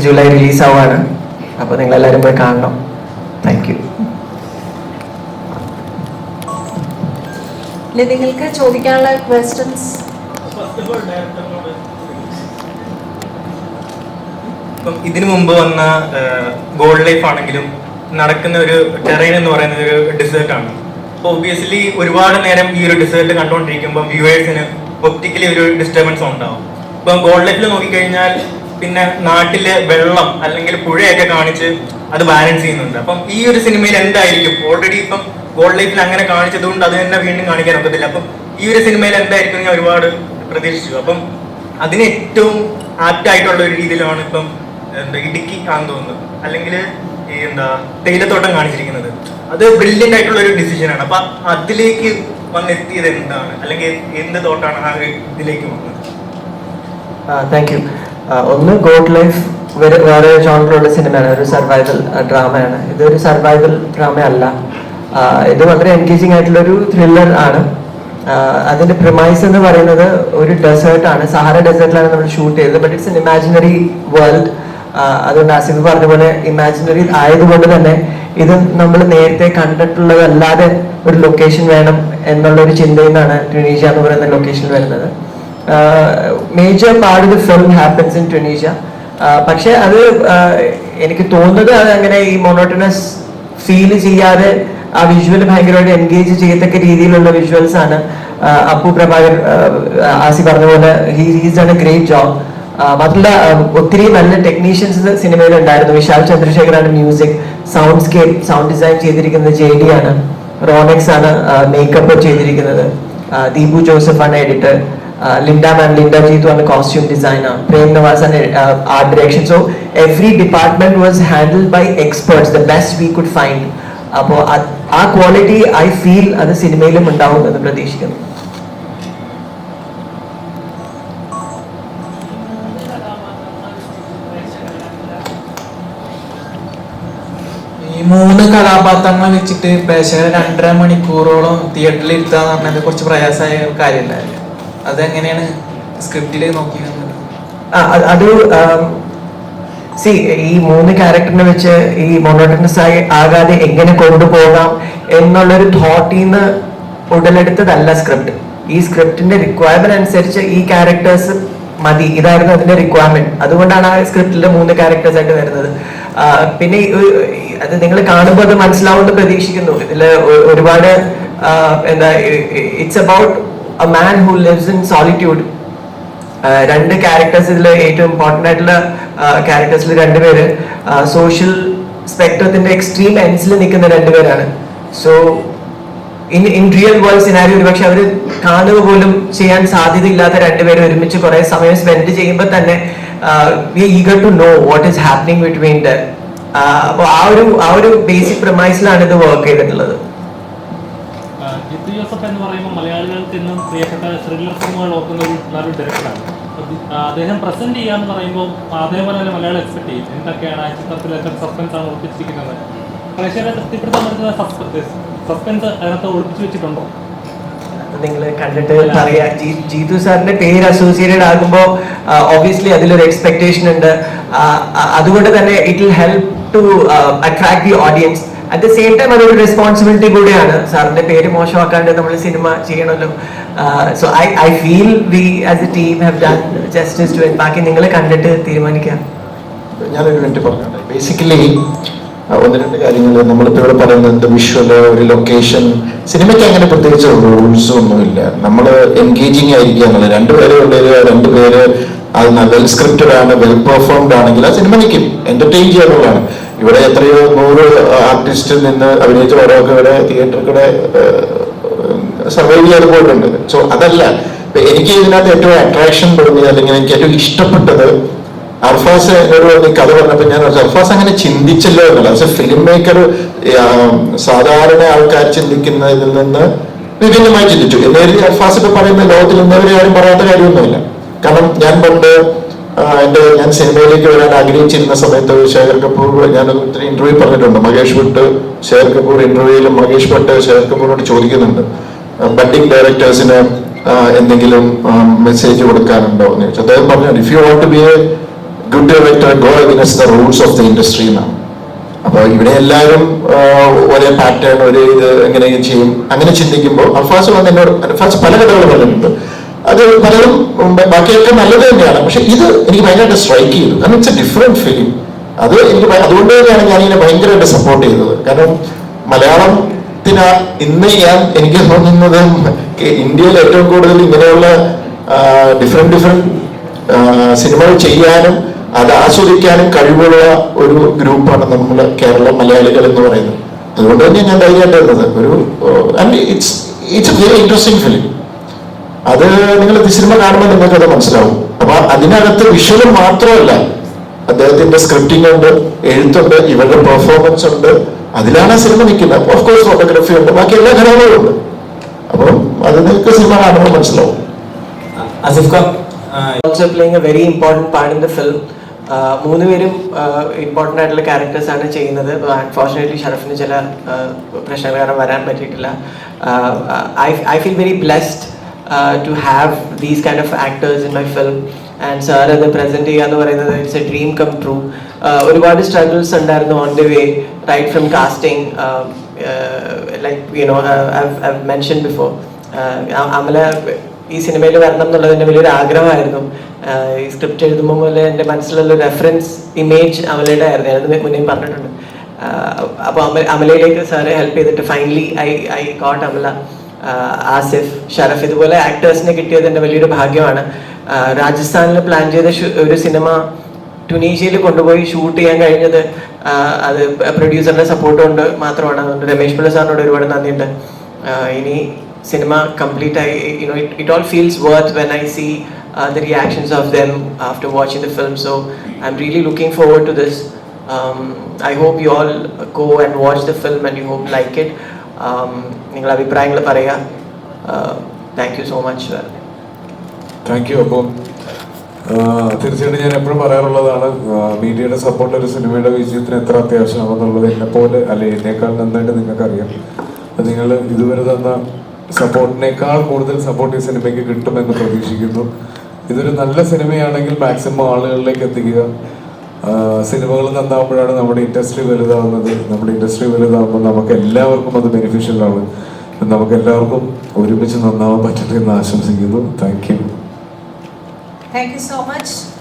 July release ആവാണ് അപ്പോൾ നിങ്ങൾ എല്ലാവരും പോയി കാണണം. താങ്ക് യു നിങ്ങൾക്ക് ചോദിക്കാനുള്ള ക്വസ്റ്റ്യൻസ് ഇപ്പം ഇതിനു മുമ്പ് വന്ന ഗോൾഡ് ലൈഫ് ആണെങ്കിലും നടക്കുന്ന ഒരു ടെറൈൻ എന്ന് പറയുന്ന ഒരു ഡിസേർട്ട് ആണ്. അപ്പോൾ ഒബിയസ്ലി ഒരുപാട് നേരം ഈ ഒരു ഡിസേർട്ട് കണ്ടുകൊണ്ടിരിക്കുമ്പോൾ വ്യൂവേഴ്സിന് ഒപ്റ്റിക്കലി ഒരു ഡിസ്റ്റർബൻസ് ഉണ്ടാവും. ഇപ്പം ഗോൾഡ് ലൈഫിൽ നോക്കിക്കഴിഞ്ഞാൽ പിന്നെ നാട്ടിലെ വെള്ളം അല്ലെങ്കിൽ പുഴയൊക്കെ കാണിച്ച് അത് ബാലൻസ് ചെയ്യുന്നുണ്ട്. അപ്പം ഈ ഒരു സിനിമയിൽ എന്തായിരിക്കും? ഓൾറെഡി ഇപ്പം ഗോൾഡ് ലൈഫിൽ അങ്ങനെ കാണിച്ചത് കൊണ്ട് അത് തന്നെ വീണ്ടും കാണിക്കാൻ ഒക്കത്തില്ല. അപ്പം ഈ ഒരു സിനിമയിൽ എന്തായിരിക്കും ഞാൻ ഒരുപാട് പ്രതീക്ഷിച്ചു. അപ്പം അതിന് ഏറ്റവും ആപ്റ്റ് ആയിട്ടുള്ള ഒരു രീതിയിലാണ് ഇപ്പം എന്താ ഇടുക്കി ആണെന്ന് തോന്നുന്നത് അല്ലെങ്കിൽ എന്താ തേയിലത്തോട്ടം കാണിച്ചിരിക്കുന്നത്. അത് ബ്രില്യന്റ് ആയിട്ടുള്ള ഒരു ഡിസിഷൻ ആണ്. അപ്പൊ അതിലേക്ക് വന്നെത്തിയത് എന്താണ്? അല്ലെങ്കിൽ എന്ത് തോട്ടാണ് ആ ഇതിലേക്ക് വന്നത്? താങ്ക് യു ഒന്ന് ഗോഡ് ലൈഫ് വേറെ വേറെ ജോണറിലുള്ള സിനിമയാണ് ഒരു സർവൈവൽ ഡ്രാമയാണ്. ഇതൊരു സർവൈവൽ ഡ്രാമ അല്ല ഇത് വളരെ എൻഗേജിങ് ആയിട്ടുള്ള ഒരു ത്രില്ലർ ആണ് അതിന്റെ പ്രിമൈസ് എന്ന് പറയുന്നത് ഒരു ഡെസേർട്ട് ആണ്. സഹാര ഡെസേർട്ടിലാണ് നമ്മൾ ഷൂട്ട് ചെയ്തത് but it's an imaginary world അതുകൊണ്ട് ആസിഫ് പറഞ്ഞ പോലെ ഇമാജിനറി ആയതുകൊണ്ട് തന്നെ ഇത് നമ്മൾ നേരത്തെ കണ്ടിട്ടുള്ളതല്ലാതെ ഒരു ലൊക്കേഷൻ വേണം എന്നുള്ള ഒരു ചിന്തയിൽ നിന്നാണ് ട്യൂണീഷ്യ എന്ന് പറയുന്ന ലൊക്കേഷൻ വരുന്നത്. Major part of the film happens in Tunisia പക്ഷെ അത് എനിക്ക് തോന്നുന്നത് അത് അങ്ങനെ ഈ മൊണോട്ടനസ് ഫീൽ ചെയ്യാതെ ആ വിഷ്വൽ ഭയങ്കരമായിട്ട് എൻഗേജ് ചെയ്യത്തക്ക രീതിയിലുള്ള വിഷ്വൽസ് ആണ്. അപ്പു പ്രഭാകർ ആസി പറഞ്ഞ പോലെ he's done a great job മാത്രമല്ല ഒത്തിരി നല്ല ടെക്നീഷ്യൻസ് സിനിമയിൽ ഉണ്ടായിരുന്നു. വിശാൽ ചന്ദ്രശേഖറാണ് music soundscape sound design ചെയ്തിരിക്കുന്നത് ജെ ഡി ആണ്. റോണെക്സ് ആണ് മേക്കപ്പ് ചെയ്തിരിക്കുന്നത്. ദീപു ജോസഫ് ആണ് എഡിറ്റർ ലിൻഡ മാം ലിൻഡ ജീതു ആണ് കോസ്റ്റ്യൂം ഡിസൈനർ പ്രേം നവാസ് ആണ് art direction so every department was handle by experts the best we could find. അപ്പോൾ ആ ക്വാളിറ്റി ഐ ഫീൽ അത് സിനിമയിലും ഉണ്ടാവും എന്ന് പ്രതീക്ഷിക്കുന്നു. ഈ മൂന്ന് കഥാപാത്രങ്ങളെ വെച്ചിട്ട് പ്രേക്ഷകരെ രണ്ടര മണിക്കൂറോളം തിയേറ്ററിൽ ഇരുത്താന്ന് പറഞ്ഞത് കുറച്ച് പ്രയാസമായ കാര്യമല്ലായിരുന്നു അതെങ്ങനെയാണ് സ്ക്രിപ്റ്റിൽ നോക്കി അത് സി ഈ മൂന്ന് ക്യാരക്ടറിനെ വെച്ച് ഈ മൊണോട്ടനസ് ആയി ആകാതെ എങ്ങനെ കൊണ്ടുപോകാം എന്നുള്ളൊരു തോട്ടിൽ നിന്ന് ഉടലെടുത്തതല്ല സ്ക്രിപ്റ്റ് ഈ സ്ക്രിപ്റ്റിന്റെ റിക്വയർമെന്റ് അനുസരിച്ച് ഈ ക്യാരക്ടേഴ്സ് മതി. ഇതായിരുന്നു അതിന്റെ റിക്വയർമെന്റ് അതുകൊണ്ടാണ് ആ സ്ക്രിപ്റ്റിലെ മൂന്ന് ക്യാരക്ടേഴ്സ് ആയിട്ട് വരുന്നത്. പിന്നെ അത് നിങ്ങൾ കാണുമ്പോൾ അത് മനസ്സിലാവുമെന്ന് പ്രതീക്ഷിക്കുന്നു. ഇതിൽ ഒരുപാട് എന്താ it's about a man who lives in solitude രണ്ട് ക്യാരക്ടേഴ്സ് ഇതിൽ ഏറ്റവും ഇമ്പോർട്ടന്റ് ആയിട്ടുള്ള ക്യാരക്ടേഴ്സിൽ രണ്ടുപേര് സോഷ്യൽ സ്പെക്ട്രത്തിന്റെ എക്സ്ട്രീം എൻഡ്സിൽ നിൽക്കുന്ന രണ്ടുപേരാണ് so in in real world scenery ഒരുപക്ഷെ അവർ കാണുക പോലും ചെയ്യാൻ സാധ്യതയില്ലാത്ത രണ്ടുപേരും ഒരുമിച്ച് കുറെ സമയം സ്പെൻഡ് ചെയ്യുമ്പോൾ തന്നെ eager to know what is happening between the അപ്പോൾ ആ ഒരു ആ ഒരു ബേസിക് പ്രമൈസിലാണ് ഇത് വർക്ക് ചെയ്തിട്ടുള്ളത്. ജോസഫ് എന്ന് പറയുമ്പോൾ മലയാളികൾക്ക് ഇന്നും പ്രിയപ്പെട്ട ത്രില്ലർ സിനിമകൾ ഓർക്കുന്ന ഒരു നല്ലൊരു ഡയറക്ടറാണ് അദ്ദേഹം പ്രസന്റ് ചെയ്യാന്ന് പറയുമ്പോൾ അതേപോലെ തന്നെ മലയാളം എക്സ്പെക്ട് ചെയ്യും. എന്തൊക്കെയാണ് ആ ചിത്രത്തിൽ എത്ര സസ്പെൻസ് ആണ് ഒളിപ്പിച്ചിരിക്കുന്നത് പ്രേക്ഷകരെ തൃപ്തിപ്പെടുത്താൻ പറ്റുന്ന സസ്പെൻസ് അതിനകത്ത് ഒളിപ്പിച്ചു വെച്ചിട്ടുണ്ടോ? നിങ്ങൾ കണ്ടിട്ട് പറയാ. ജീതു സാറിന്റെ പേര് അസോസിയേറ്റഡ് ആകുമ്പോൾ ഒബിയസ്ലി അതിലൊരു എക്സ്പെക്ടേഷൻ ഉണ്ട്. അതുകൊണ്ട് തന്നെ it will help to attract the audience at the same time അതൊരു റെസ്പോൺസിബിലിറ്റി കൂടിയാണ്. സാറിന്റെ പേര് മോശമാക്കാണ്ട് നമ്മൾ സിനിമ ചെയ്യണമല്ലോ. So I I feel we as a team have done justice to ബാക്കി നിങ്ങൾ കണ്ടിട്ട് തീരുമാനിക്കാം. ഞാനൊരു മിനിറ്റ് പറഞ്ഞോട്ടെ. ബേസിക്കലി ഒന്ന് രണ്ട് കാര്യങ്ങൾ നമ്മളിപ്പോൾ ഇവിടെ പറയുന്നത് വിഷ്വൽ ഒരു ലൊക്കേഷൻ സിനിമയ്ക്ക് അങ്ങനെ പ്രത്യേകിച്ച് റൂൾസ് ഒന്നുമില്ല. നമ്മൾ എൻഗേജിങ് ആയിരിക്കുക എന്നുള്ളത് രണ്ടുപേരെ ഉള്ളവര് രണ്ടുപേര് അത് വെൽ സ്ക്രിപ്റ്റഡ് ആണ് വെൽ പെർഫോംഡ് ആണെങ്കിൽ ആ സിനിമ നിൽക്കും എന്റർടൈൻ ചെയ്യാനുള്ളതാണ് ഇവിടെ എത്രയോ നൂറ് ആർട്ടിസ്റ്റിൽ നിന്ന് അഭിനയിച്ച ഓരോക്കെ ഇവിടെ കൂടെ സർവൈവ് ചെയ്ത് പോയിട്ടുണ്ട്. സോ അതല്ല. എനിക്ക് ഇതിനകത്ത് ഏറ്റവും അട്രാക്ഷൻ തോന്നിയത് അല്ലെങ്കിൽ എനിക്ക് ഏറ്റവും ഇഷ്ടപ്പെട്ടത് അർഫാസ് എന്നോട് കഥ പറഞ്ഞപ്പോൾ ഞാൻ അർഫാസ് അങ്ങനെ ചിന്തിച്ചല്ലോ എന്നല്ല. പക്ഷെ ഫിലിം മേക്കർ സാധാരണ ആൾക്കാർ ചിന്തിക്കുന്നതിൽ നിന്ന് വിഭിന്നമായി ചിന്തിച്ചു. എന്ന് അർഫാസ് ഇപ്പൊ പറയുന്ന ലോകത്തിൽ ഇന്നവരെ ആരും പറയാത്ത കാര്യമൊന്നുമില്ല. കാരണം ഞാൻ പണ്ട് ആ, എന്റെ ഞാൻ സിനിമയിലേക്ക് വരാൻ ആഗ്രഹിച്ചിരുന്ന സമയത്ത് ശേഖർ കപൂർ ഞാൻ ഒത്തിരി ഇന്റർവ്യൂ പറഞ്ഞിട്ടുണ്ട്. മഹേഷ് ഭട്ട് ശേഖർ കപൂർ ഇന്റർവ്യൂവിൽ മഹേഷ് ഭട്ട് ശേഖർ കപൂറിനോട് ചോദിക്കുന്നുണ്ട്. ബഡ്ഡിംഗ് ഡയറക്ടേഴ്സിന് എന്തെങ്കിലും മെസ്സേജ് കൊടുക്കാനുണ്ടോ എന്ന് ചോദിച്ചു. അദ്ദേഹം പറഞ്ഞു if you want be a good director go against the rules of the industry എന്നാണ്. അപ്പോൾ ഇവിടെ എല്ലാവരും ഒരേ പാറ്റേൺ ഒരേ ഇത് എങ്ങനെ ചെയ്യും. അങ്ങനെ ചിന്തിക്കുമ്പോൾ അൽഫാസ് വന്ന് എന്നോട് അൽഫാസ് പല കഥകൾ പറഞ്ഞിട്ടുണ്ട്. അത് പലതും ബാക്കിയൊക്കെ നല്ലത് തന്നെയാണ്. പക്ഷെ ഇത് എനിക്ക് ഭയങ്കരമായിട്ട് സ്ട്രൈക്ക് ചെയ്തു. കാരണം ഇറ്റ്സ് എ ഡിഫറെന്റ് ഫിലിം അത് എനിക്ക് അതുകൊണ്ട് തന്നെയാണ് ഞാൻ ഇതിനെ ഭയങ്കരമായിട്ട് സപ്പോർട്ട് ചെയ്തത്. കാരണം മലയാളത്തിന് ഇന്ന് ഞാൻ എനിക്ക് തോന്നുന്നത് ഇന്ത്യയിൽ ഏറ്റവും കൂടുതൽ ഇങ്ങനെയുള്ള ഡിഫറെന്റ് ഡിഫറെന്റ് സിനിമകൾ ചെയ്യാനും അത് ആസ്വദിക്കാനും കഴിവുള്ള ഒരു ഗ്രൂപ്പാണ് നമ്മൾ കേരള മലയാളികൾ എന്ന് പറയുന്നത്. അതുകൊണ്ട് തന്നെ ഞാൻ ധൈര്യമായിട്ട് ഒരു it's it's a very interesting film അത് നിങ്ങൾ സിനിമ കാണുമ്പോൾ നിങ്ങൾക്ക് അത് മനസ്സിലാവും. അപ്പൊ അതിനകത്ത് വിഷ്വലും മാത്രമല്ല അദ്ദേഹത്തിന്റെ സ്ക്രിപ്റ്റിംഗ് ഉണ്ട് എഴുത്തുണ്ട് ഇവരുടെ പെർഫോമൻസ് ഉണ്ട്. അതിലാണ് സിനിമ നിൽക്കുന്നത്. ഓഫ് കോഴ്സ് ഫോട്ടോഗ്രാഫി ഉണ്ട് ബാക്കി എല്ലാ ഘടകങ്ങളും ഉണ്ട്. അപ്പം അത് നിങ്ങൾക്ക് സിനിമ കാണുമ്പോൾ മനസ്സിലാവും. Asif Khan also playing a very important part in the film മൂന്ന് പേരും ഇമ്പോർട്ടന്റ് ആയിട്ടുള്ള ക്യാരക്ടേഴ്സ് ആണ് ചെയ്യുന്നത്. അൺഫോർച്ചുനേറ്റ്ലി ഷറഫിന് ചില പ്രശ്നങ്ങൾ കാരണം വരാൻ പറ്റിയിട്ടില്ല. I I feel very blessed to have these kind of actors in my film and sir അത് പ്രസന്റ് ചെയ്യുക എന്ന് പറയുന്നത് it's a dream come true ഒരുപാട് സ്ട്രഗിൾസ് ഉണ്ടായിരുന്നു on the way right from casting like you know mention before Amala ഈ സിനിമയിൽ വരണം എന്നുള്ളത് എന്റെ വലിയൊരു ആഗ്രഹമായിരുന്നു. ഈ സ്ക്രിപ്റ്റ് എഴുതുമ്പോൾ പോലെ എന്റെ മനസ്സിലുള്ള റെഫറൻസ് ഇമേജ് അമലയുടെ ആയിരുന്നു. ഞാനത് മുന്നേ പറഞ്ഞിട്ടുണ്ട്. അപ്പോൾ അമലയിലേക്ക് സാറ് ഹെൽപ്പ് ചെയ്തിട്ട് finally I I got Amala. Asif Sharaf ഇതുപോലെ ആക്ടേഴ്സിനെ കിട്ടിയത് എന്റെ വലിയൊരു ഭാഗ്യമാണ്. രാജസ്ഥാനിൽ പ്ലാൻ ചെയ്ത ഒരു സിനിമ ടുനീഷ്യയിൽ കൊണ്ടുപോയി ഷൂട്ട് ചെയ്യാൻ കഴിഞ്ഞത് അത് പ്രൊഡ്യൂസറിന്റെ സപ്പോർട്ട് കൊണ്ട് മാത്രമാണ്. അതുകൊണ്ട് രമേശ് പിള്ള സാറിനോട് ഒരുപാട് നന്ദിയുണ്ട്. ഇനി സിനിമ കംപ്ലീറ്റ് ആയി you know it all feels worth when I see the reactions of them after watching the film so I am really looking forward to this I hope you all go and watch the film and you hope like it നിങ്ങളുടെ അഭിപ്രായങ്ങൾ പറയുക. Thank you so much thank you അപ്പം. ആ, തീർച്ചയായിട്ടും ഞാൻ എപ്പോഴും പറയാറുള്ളതാണ് മീഡിയയുടെ support ഒരു സിനിമയുടെ വിജയത്തിന് എത്ര അത്യാവശ്യമാണെന്നുള്ളത് എന്നെ പോലെ അല്ലെ എന്നേക്കാൾ നന്നായിട്ട് നിങ്ങൾക്കറിയാം. നിങ്ങൾ ഇതുവരെ തന്ന സപ്പോർട്ടിനേക്കാൾ കൂടുതൽ സപ്പോർട്ട് ഈ സിനിമയ്ക്ക് കിട്ടുമെന്ന് പ്രതീക്ഷിക്കുന്നു. ഇതൊരു നല്ല സിനിമയാണെങ്കിൽ മാക്സിമം ആളുകളിലേക്ക് എത്തിക്കുക. സിനിമകൾ നന്നാവുമ്പോഴാണ് നമ്മുടെ ഇൻഡസ്ട്രി വലുതാവുന്നത്? നമ്മുടെ ഇൻഡസ്ട്രി വലുതാവുമ്പോൾ നമുക്ക് എല്ലാവർക്കും അത് ബെനിഫിഷ്യൽ ആണ്. നമുക്ക് എല്ലാവർക്കും ഒരുമിച്ച് നന്നാവാൻ പറ്റട്ടെ എന്ന് ആശംസിക്കുന്നു. Thank you thank you so much.